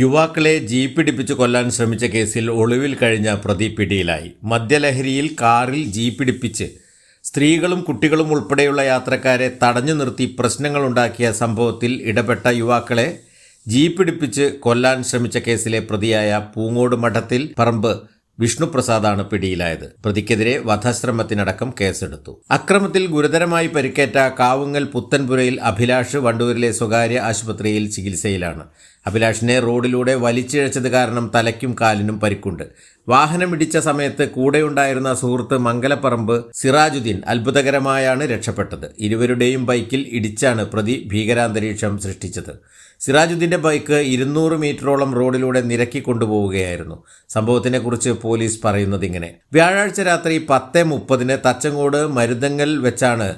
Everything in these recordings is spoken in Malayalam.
യുവാക്കളെ ജീപ്പിടിപ്പിച്ച് കൊല്ലാൻ ശ്രമിച്ച കേസിൽ ഒളിവിൽ കഴിഞ്ഞ പ്രതി പിടിയിലായി. മദ്യലഹരിയിൽ കാറിൽ ജീപ്പിടിപ്പിച്ച് സ്ത്രീകളും കുട്ടികളും ഉൾപ്പെടെയുള്ള യാത്രക്കാരെ തടഞ്ഞു നിർത്തി പ്രശ്നങ്ങളുണ്ടാക്കിയ സംഭവത്തിൽ ഇടപെട്ട യുവാക്കളെ ജീപ്പിടിപ്പിച്ച് കൊല്ലാൻ ശ്രമിച്ച കേസിലെ പ്രതിയായ പൂങ്ങോട് മഠത്തിൽ പറമ്പ് വിഷ്ണുപ്രസാദാണ് പിടിയിലായത്. പ്രതിക്കെതിരെ വധശ്രമത്തിനടക്കം കേസെടുത്തു. അക്രമത്തിൽ ഗുരുതരമായി പരിക്കേറ്റ കാവുങ്ങൽ പുത്തൻപുരയിൽ അഭിലാഷ് വണ്ടൂരിലെ സ്വകാര്യ ആശുപത്രിയിൽ ചികിത്സയിലാണ്. അഭിലാഷിനെ റോഡിലൂടെ വലിച്ചിഴച്ചത് കാരണം തലയ്ക്കും കാലിനും പരിക്കുണ്ട്. വാഹനമിടിച്ച സമയത്ത് കൂടെയുണ്ടായിരുന്ന സുഹൃത്ത് മംഗലപ്പറമ്പ് സിറാജുദ്ദീൻ അത്ഭുതകരമായാണ് രക്ഷപ്പെട്ടത്. ഇരുവരുടെയും ബൈക്കിൽ ഇടിച്ചാണ് പ്രതി ഭീകരാന്തരീക്ഷം സൃഷ്ടിച്ചത്. സിറാജുദ്ദീന്റെ ബൈക്ക് ഇരുന്നൂറ് മീറ്ററോളം റോഡിലൂടെ നിരക്കി കൊണ്ടുപോവുകയായിരുന്നു. സംഭവത്തിനെക്കുറിച്ച് പോലീസ് പറയുന്നത് ഇങ്ങനെ വ്യാഴാഴ്ച രാത്രി പത്ത് മുപ്പതിന് തച്ചങ്ങോട് മരുതങ്ങൽ വെച്ചാണ്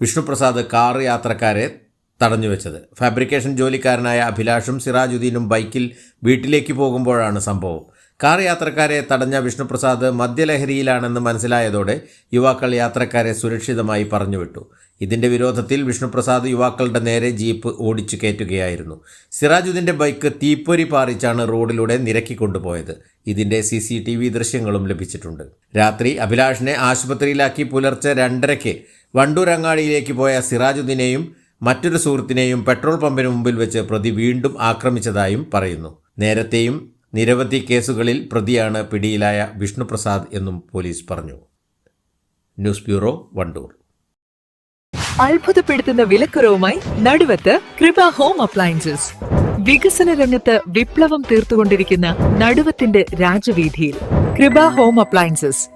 വിഷ്ണുപ്രസാദ് കാർ യാത്രക്കാരെ തടഞ്ഞുവെച്ചത് ഫാബ്രിക്കേഷൻ ജോലിക്കാരനായ അഭിലാഷും സിറാജുദ്ദീനും ബൈക്കിൽ വീട്ടിലേക്ക് പോകുമ്പോഴാണ് സംഭവം. കാർ യാത്രക്കാരെ തടഞ്ഞ വിഷ്ണുപ്രസാദ് മദ്യലഹരിയിലാണെന്ന് മനസ്സിലായതോടെ യുവാക്കൾ യാത്രക്കാരെ സുരക്ഷിതമായി പറഞ്ഞുവിട്ടു. ഇതിന്റെ വിരോധത്തിൽ വിഷ്ണുപ്രസാദ് യുവാക്കളുടെ നേരെ ജീപ്പ് ഓടിച്ചു കയറ്റുകയായിരുന്നു. സിറാജുദ്ദീന്റെ ബൈക്ക് തീപ്പൊരി പാറിച്ചാണ് റോഡിലൂടെ നിരക്കി കൊണ്ടുപോയത്. ഇതിന്റെ സി സി ടി വി ദൃശ്യങ്ങളും ലഭിച്ചിട്ടുണ്ട്. രാത്രി അഭിലാഷിനെ ആശുപത്രിയിലാക്കി പുലർച്ചെ രണ്ടരയ്ക്ക് വണ്ടൂരങ്ങാടിയിലേക്ക് പോയ സിറാജുദ്ദീനെയും മറ്റൊരു സുഹൃത്തിനെയും പെട്രോൾ പമ്പിന് മുമ്പിൽ വെച്ച് പ്രതി വീണ്ടും ആക്രമിച്ചതായും പറയുന്നു. നേരത്തെയും നിരവധി കേസുകളിൽ പ്രതിയാണ് പിടിയിലായ വിഷ്ണുപ്രസാദ് എന്നും പോലീസ് പറഞ്ഞു. News bureau Wandoor. അത്ഭുതപ്പെടുത്തുന്ന വിലക്കുറവുമായി നടുവത്ത് കൃപ ഹോം അപ്ലയൻസസ്. വികസന രംഗത്ത് വിപ്ലവം തീർത്തുകൊണ്ടിരിക്കുന്ന നടുവത്തിന്റെ രാജവീതിയിൽ കൃപ ഹോം അപ്ലയൻസസ്.